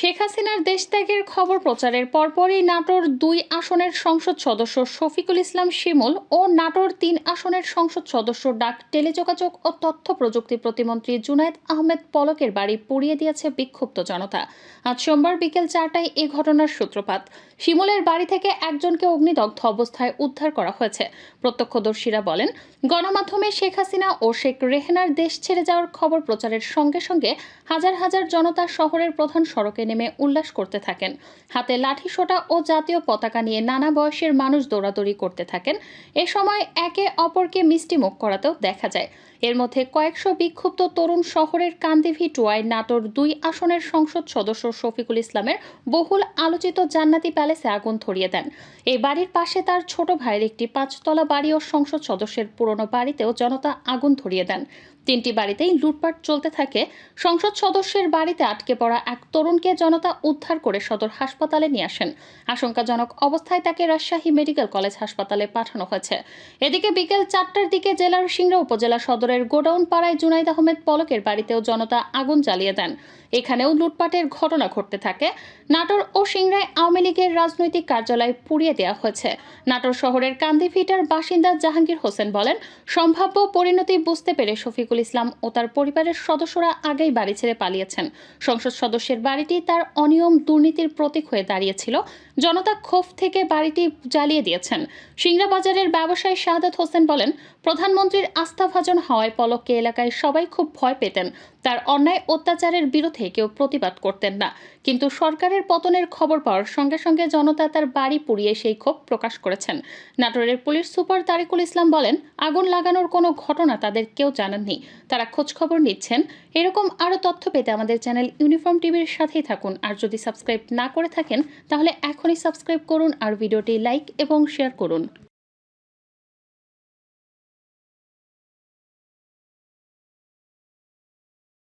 শেখ হাসিনার দেশ ত্যাগের খবর প্রচারের পরপরই নাটোর দুই আসনের সংসদ সদস্য শফিকুল ইসলাম শিমুল ও নাটোর তিন আসনের সংসদ সদস্য ডাক টেলিযোগাযোগ ও তথ্য প্রযুক্তি প্রতিমন্ত্রী জুনায়েদ আহমেদ পলকের বাড়ি পুড়িয়ে দিয়েছে বিক্ষুব্ধ জনতা। আজ সোমবার বিকেল চারটায় এ ঘটনার সূত্রপাত। শিমুলের বাড়ি থেকে একজনকে অগ্নিদগ্ধ অবস্থায় উদ্ধার করা হয়েছে। প্রত্যক্ষদর্শীরা বলেন, গণমাধ্যমে শেখ হাসিনা ও শেখ রেহেনার দেশ ছেড়ে যাওয়ার খবর প্রচারের সঙ্গে সঙ্গে হাজার হাজার জনতা শহরের প্রধান সড়কে নেমে উল্লাস করতে থাকেন। হাতে লাঠি সোটা ও জাতীয় পতাকা নিয়ে নানা বয়সের মানুষ দৌড়াদৌড়ি করতে থাকেন। এ সময় একে অপরকে মিষ্টিমুখ করাতেও দেখা যায়। এর মধ্যে কয়েকশো বিক্ষুব্ধ তরুণ শহরের কান্দিভি টুয়ায় নাটোর দুই আসনের সংসদ সদস্য শফিকুল ইসলামের বহুল আলোচিত জান্নাতি প্যালেসে আগুন ধরিয়ে দেন। এই বাড়ির পাশে তার ছোট ভাইয়ের একটি পাঁচতলা বাড়ি ও সংসদ সদস্যের পুরনো বাড়িতেও জনতা আগুন ধরিয়ে দেন। তিনটি বাড়িতেই লুটপাট চলতে থাকে। সংসদ সদস্যের বাড়িতে আটকে পড়া এক তরুণকে জনতা উদ্ধার করে সদর হাসপাতালে নিয়ে আসেন। আশঙ্কাজনক অবস্থায় তাকে রাজশাহী মেডিকেল কলেজ হাসপাতালে পাঠানো হয়েছে। এদিকে বিকেল চারটার দিকে জেলার সিংড়া উপজেলা সদরের গোডাউন পাড়ায় জুনাইদ আহমেদ পলকের বাড়িতেও জনতা আগুন জ্বালিয়ে দেন। এখানেও লুটপাটের ঘটনা ঘটতে থাকে। নাটোর ও সিংড়ায় আওয়ামী লীগের রাজনৈতিক কার্যালয় পুড়িয়ে দেওয়া হয়েছে। নাটোর শহরের কান্দিভিটার বাসিন্দা জাহাঙ্গীর হোসেন বলেন, সম্ভাব্য পরিণতি বুঝতে পেরে শফিকুল ইসলাম ও তার পরিবারের সদস্যরা আগেই বাড়ি ছেড়ে পালিয়েছেন। সংসদ সদস্যের বাড়িটি তার অনিয়ম দুর্নীতির প্রতীক হয়ে দাঁড়িয়েছিল। জনতা ক্ষোভ থেকে বাড়িটি জ্বালিয়ে দিয়েছেন। সিংড়া বাজারের ব্যবসায়ী শাহাদাত হোসেন বলেন, প্রধানমন্ত্রীর আস্থাভাজন হওয়ায় পলককে এলাকায় সবাই খুব ভয় পেতেন। তার অন্যায় অত্যাচারের বিরুদ্ধে কেউ প্রতিবাদ করতেন না। কিন্তু সরকারের পতনের খবর পাওয়ার সঙ্গে সঙ্গে জনতা তার বাড়ি পুড়িয়ে সেই ক্ষোভ প্রকাশ করেছেন। নাটোরের পুলিশ সুপার তারিকুল ইসলাম বলেন, আগুন লাগানোর কোনো ঘটনা তাদের কেউ জানাননি। তারা খোঁজখবর নিচ্ছেন। এরকম আরও তথ্য পেতে আমাদের চ্যানেল ইউনিফর্ম টিভির সাথেই থাকুন। আর যদি সাবস্ক্রাইব না করে থাকেন, তাহলে এখনই সাবস্ক্রাইব করুন আর ভিডিওটি লাইক এবং শেয়ার করুন।